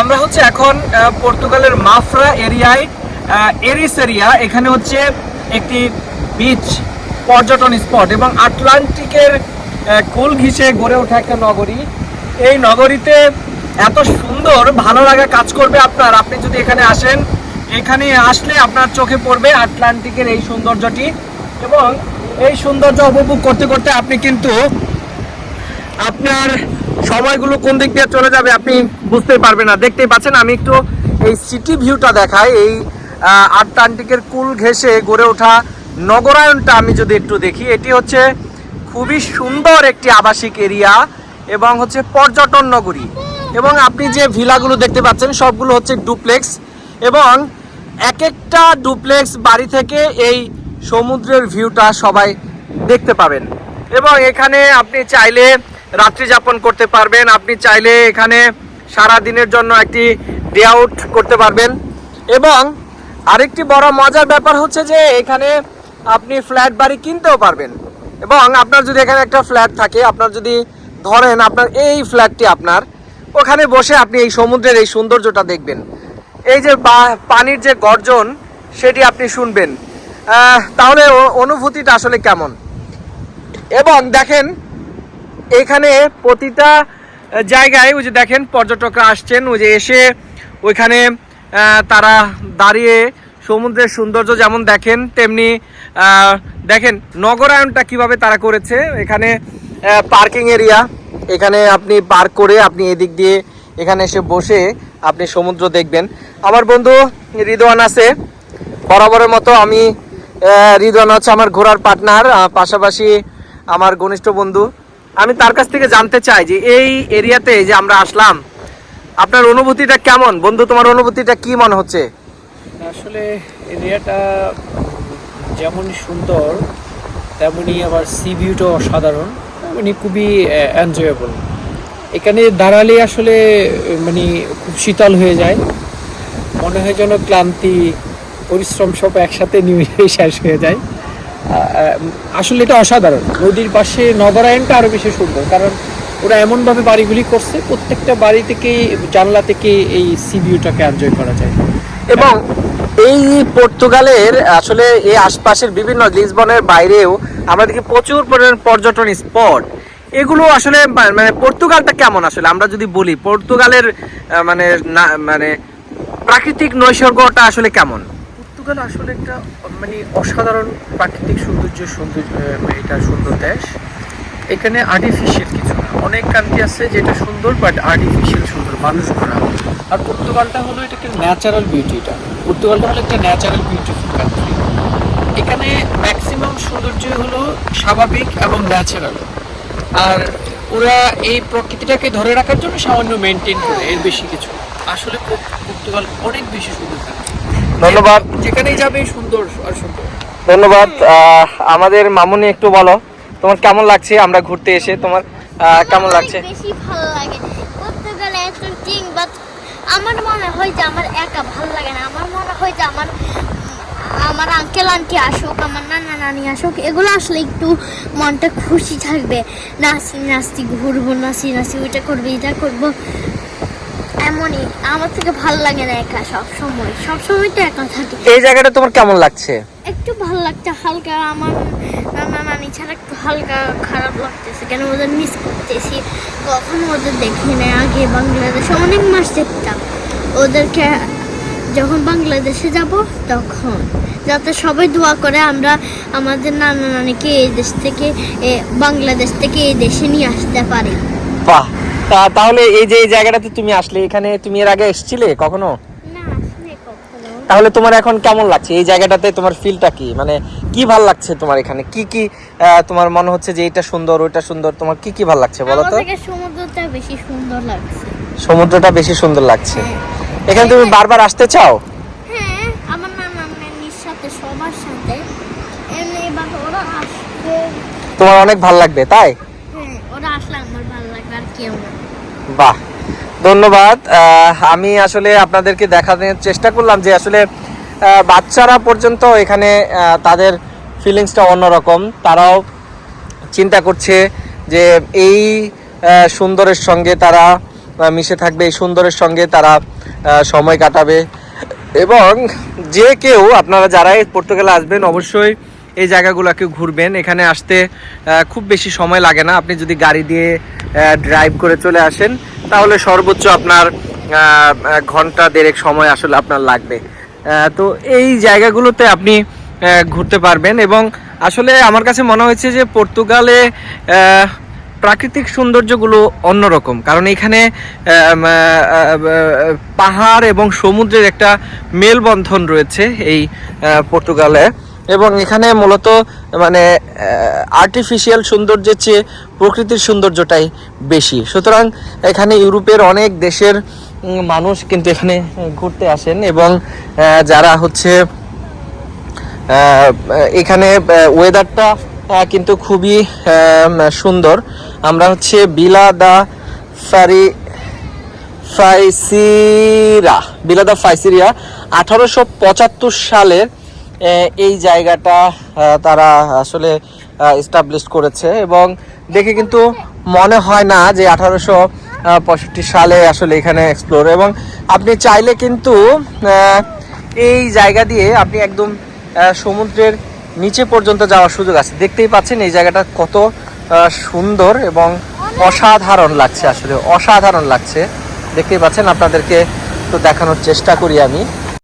আমরা হচ্ছে এখন পর্তুগালের মাফরা এরিয়ায় এরিস এরিয়া, এখানে হচ্ছে একটি বিচ পর্যটন স্পট এবং আটলান্টিকের কোল ঘিসে গড়ে ওঠা একটা নগরী। এই নগরীতে এত সুন্দর, ভালো লাগা কাজ করবে আপনার। আপনি যদি এখানে আসেন, এখানে আসলে আপনার চোখে পড়বে আটলান্টিকের এই সৌন্দর্যটি এবং এই সৌন্দর্য উপভোগ করতে করতে আপনি কিন্তু আপনার সময়গুলো কোন দিক দিয়ে চলে যাবে, আপনি বুঝতেই পারবে না। দেখতেই পাচ্ছেন, আমি একটু এই সিটি ভিউটা দেখাই। এই আটলান্টিকের কুল ঘেঁষে গড়ে ওঠা নগরায়নটা আমি যদি একটু দেখি, এটি হচ্ছে খুবই সুন্দর একটি আবাসিক এরিয়া এবং হচ্ছে পর্যটন নগরী। এবং আপনি যে ভিলাগুলো দেখতে পাচ্ছেন, সবগুলো হচ্ছে ডুপ্লেক্স এবং এক একটা ডুপ্লেক্স বাড়ি থেকে এই সমুদ্রের ভিউটা সবাই দেখতে পাবেন। এবং এখানে আপনি চাইলে রাত্রি যাপন করতে পারবেন। আপনি চাইলে এখানে সারা দিনের জন্য একটি ডে আউট করতে পারবেন। এবং আরেকটি বড় মজার ব্যাপার হচ্ছে যে এখানে আপনি ফ্ল্যাট বাড়ি কিনতেও পারবেন। এবং আপনার যদি এখানে একটা ফ্ল্যাট থাকে, আপনার যদি ধরেন আপনার এই ফ্ল্যাটটি আপনার, ওখানে বসে আপনি এই সমুদ্রের এই সৌন্দর্যটা দেখবেন। এই যে পানির যে গর্জন, সেটি আপনি শুনবেন। তাহলে অনুভূতিটা আসলে কেমন? এবং দেখেন, এখানে প্রতিটা জায়গায় ওই যে দেখেন পর্যটকরা আসছেন, ওই যে এসে ওইখানে তারা দাঁড়িয়ে সমুদ্রের সৌন্দর্য যেমন দেখেন, তেমনি দেখেন নগরায়নটা কীভাবে তারা করেছে। এখানে পার্কিং এরিয়া এখানে আপনি পার্ক করে আপনি এদিক দিয়ে এখানে এসে বসে আপনি সমুদ্র দেখবেন। আমার বন্ধু রিদওয়ান আছে, বরাবরের মতো আমি রিদওয়ান হচ্ছে আমার ঘোরার পার্টনার পাশাপাশি আমার ঘনিষ্ঠ বন্ধু। আমি তার কাছ থেকে জানতে চাই যে এই এরিয়াতে যে আমরা আসলাম, আপনার অনুভূতিটা কেমন? বন্ধু, তোমার অনুভূতিটা কি মনে হচ্ছে? আসলে এরিয়াটা যেমন সুন্দর তেমনি আবার সি ভিউটাও অসাধারণ মানে খুবই এনজয়েবল এখানে দাঁড়ালে আসলে মানে খুব শীতল হয়ে যায়। মনে হয় যেন ক্লান্তি, পরিশ্রম সব একসাথে নিয়ে শেষ হয়ে যায়। আসলে এটা অসাধারণ। নদীর পাশে নগরায়নটা আরও বেশি সুন্দর, কারণ ওরা এমনভাবে বাড়িগুলি করছে, প্রত্যেকটা বাড়ি থেকে জানলা থেকে এই সি ভিউটাকে এনজয় করা যায়। এবং এই পর্তুগালের আসলে এই আশপাশের বিভিন্ন লিসবনের বাইরেও আমরা দেখি প্রচুর পরিমাণ পর্যটন স্পট। এগুলো আসলে মানে পর্তুগালটা কেমন আসলে? আমরা যদি বলি, পর্তুগালের মানে মানে প্রাকৃতিক নৈসর্গটা আসলে কেমন? পর্তুগাল আসলে একটা মানে অসাধারণ প্রাকৃতিক সৌন্দর্য সৌন্দর্য আহ, এটা সুন্দর দেশ। এখানে আর্টিফিশিয়াল কিছু না। অনেক কান্ট্রি আছে যেটা সুন্দর বাট আর্টিফিশিয়াল সুন্দর। মানুষ করা আর পর্তুগালটা হলো এটা একটা ন্যাচারাল বিউটি এটা। পর্তুগালটা হলো একটা ন্যাচারাল বিউটিফুল কান্ট্রি এখানে ম্যাক্সিমাম সৌন্দর্য হলো স্বাভাবিক এবং ন্যাচারাল আর ওরা এই প্রকৃতিটাকে ধরে রাখার জন্য সামান্য মেনটেন করে এর বেশি কিছু আসলে পর্তু- পর্তুগাল অনেক বেশি সুন্দর country। ধন্যবাদ। যেখানেই যাবে সুন্দর আর সুন্দর। ধন্যবাদ। আমাদের মামুনি একটু বলো তোমার কেমন লাগছে আমরা ঘুরতে এসে? তোমার কেমন লাগছে? বেশি ভালো লাগে। পর্তুগালে এত টিং বাট আমার মনে হয় যে আমার একা ভালো লাগে না। আমার মনে হয় যে আমার আমার আঙ্কেল আন্টি আসুক আমার নানা নানি আসুক এগুলো আসলে একটু মনটা খুশি থাকবে। নাচি নাচি ঘুরবো নাচি নাচি ওইটা করব এটা করব। এমনই আমার থেকে ভালো লাগে না একা সব সময় সব সময় তো একা থাকি। এই জায়গাটা তোমার কেমন লাগছে? একটু ভালো লাগছে হালকা। আমার নানা নানি ছাড়া একটু হালকা খারাপ লাগতেছে। কেন ওদের মিস করতেছি? কখনো ওদের দেখি না আগে বাংলাদেশে অনেক মাস দেখতাম ওদেরকে যখন বাংলাদেশে যাব তখন। যাতে সবাই দোয়া করে আমরা আমাদের নানা নানিকে এই দেশ থেকে এ, বাংলাদেশ থেকে এই দেশে নিয়ে আসতে পারি। বাহ! তাহলে এই যে এই জায়গাটাতে তুমি আসলে এখানে তুমি এর আগে এসেছিলে কখনো? তাহলে তোমার এখন কেমন লাগছে? এই জায়গাটাতে তোমার ফিলটা কি? মানে কি ভালো লাগছে তোমার এখানে? কি কি তোমার মনে হচ্ছে যে এটা সুন্দর ওইটা সুন্দর? তোমার কি কি ভালো লাগছে বলো তো? সমুদ্রটা বেশি সুন্দর লাগছে। সমুদ্রটা বেশি সুন্দর লাগছে। এখানে তুমি বারবার আসতে চাও? হ্যাঁ আমার নানা নানির সাথে সবার সাথে। এমনি ওরা আসবে। তোমার অনেক ভালো লাগবে তাই হ্যাঁ ওরা আসলে আমার ভালো লাগবে আর কেউ না বাহ, ধন্যবাদ। আমি আসলে আপনাদেরকে দেখানোর চেষ্টা করলাম যে আসলে বাচ্চারা পর্যন্ত এখানে তাদের ফিলিংসটা অন্যরকম। তারাও চিন্তা করছে যে এই সুন্দরের সঙ্গে তারা মিশে থাকবে, এই সুন্দরের সঙ্গে তারা সময় কাটাবে। এবং যে কেউ, আপনারা যারাই পর্তুগালে আসবেন, অবশ্যই এই জায়গাগুলোকে ঘুরবেন। এখানে আসতে খুব বেশি সময় লাগে না। আপনি যদি গাড়ি দিয়ে ড্রাইভ করে চলে আসেন, তাহলে সর্বোচ্চ আপনার ঘণ্টা দেড়েক সময় আসলে আপনার লাগবে। তো এই জায়গাগুলোতে আপনি ঘুরতে পারবেন এবং আসলে আমার কাছে মনে হয়েছে যে পর্তুগালে প্রাকৃতিক সৌন্দর্যগুলো অন্যরকম। কারণ এখানে পাহাড় এবং সমুদ্রের একটা মেলবন্ধন রয়েছে এই পর্তুগালে। এবং এখানে মূলত মানে আর্টিফিশিয়াল সৌন্দর্যের চেয়ে প্রকৃতির সৌন্দর্যটাই বেশি। সুতরাং এখানে ইউরোপের অনেক দেশের মানুষ কিন্তু এখানে ঘুরতে আসেন এবং যারা হচ্ছে এখানে ওয়েদারটা কিন্তু খুবই সুন্দর। আমরা হচ্ছে বিলা দা ফারি ফাইসিরা বিলা দা ফাইসিরিয়া আঠারোশো পঁচাত্তর সালের এই জায়গাটা তারা আসলে এস্টাবলিশ করেছে এবং দেখে কিন্তু মনে হয় না যে আঠারোশো পঁয়ষট্টি সালে আসলে এখানে এক্সপ্লোর এবং আপনি চাইলে কিন্তু এই জায়গা দিয়ে আপনি একদম সমুদ্রের নিচে পর্যন্ত যাওয়ার সুযোগ আছে। দেখতেই পাচ্ছেন এই জায়গাটা কত সুন্দর এবং অসাধারণ লাগছে আসলে, অসাধারণ লাগছে। দেখতেই পাচ্ছেন আপনাদেরকে তো দেখানোর চেষ্টা করি আমি।